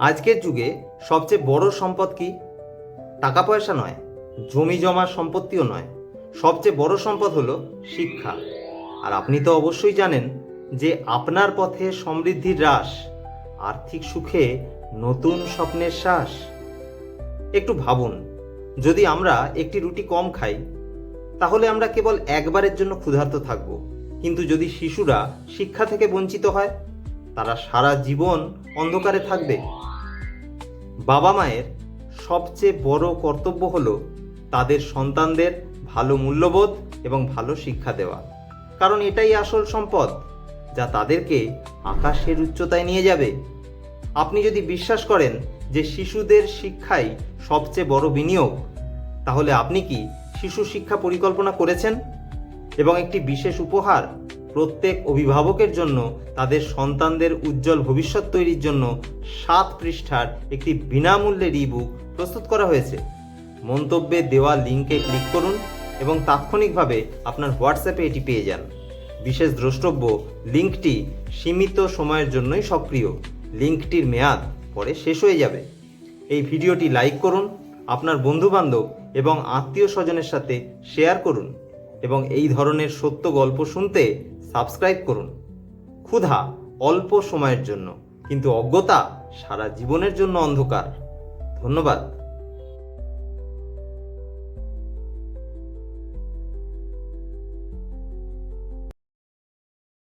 আজকের যুগে সবচেয়ে বড় সম্পদ কি? টাকা পয়সা নয়, জমি জমা সম্পত্তিও নয়। সবচেয়ে বড় সম্পদ হলো শিক্ষা। আর আপনি তো অবশ্যই জানেন যে আপনার পথে সমৃদ্ধির হ্রাস আর্থিক সুখে নতুন স্বপ্নের শ্বাস। একটু ভাবুন, যদি আমরা একটি রুটি কম খাই, তাহলে আমরা কেবল একবারের জন্য ক্ষুধার্ত থাকব। কিন্তু যদি শিশুরা শিক্ষা থেকে বঞ্চিত হয় তারা সারা জীবন অন্ধকারে থাকবে। বাবা মায়ের সবচেয়ে বড় কর্তব্য হল তাদের সন্তানদের ভালো মূল্যবোধ এবং ভালো শিক্ষা দেওয়া। কারণ এটাই আসল সম্পদ যা তাদেরকে আকাশের উচ্চতায় নিয়ে যাবে। আপনি যদি বিশ্বাস করেন যে শিশুদের শিক্ষাই সবচেয়ে বড় বিনিয়োগ, তাহলে আপনি কি শিশু শিক্ষা পরিকল্পনা করেছেন? এবং একটি বিশেষ উপহার প্রত্যেক অভিভাবকের জন্য তাদের সন্তানদের উজ্জ্বল ভবিষ্যৎ তৈরির জন্য সাত পৃষ্ঠার একটি বিনামূল্যের ইবুক প্রস্তুত করা হয়েছে। মন্তব্যে দেওয়া লিঙ্কে ক্লিক করুন এবং তাৎক্ষণিকভাবে আপনার হোয়াটসঅ্যাপে এটি পেয়ে যান। বিশেষ দ্রষ্টব্য লিঙ্কটি সীমিত সময়ের জন্যই সক্রিয়। লিঙ্কটির মেয়াদ পরে শেষ হয়ে যাবে। এই ভিডিওটি লাইক করুন, আপনার বন্ধুবান্ধব এবং আত্মীয় স্বজনের সাথে শেয়ার করুন এবং এই ধরনের সত্য গল্প শুনতে সাবস্ক্রাইব করুন। ক্ষুধা অল্প সময়ের জন্য কিন্তু অজ্ঞতা সারা জীবনের জন্য অন্ধকার। ধন্যবাদ।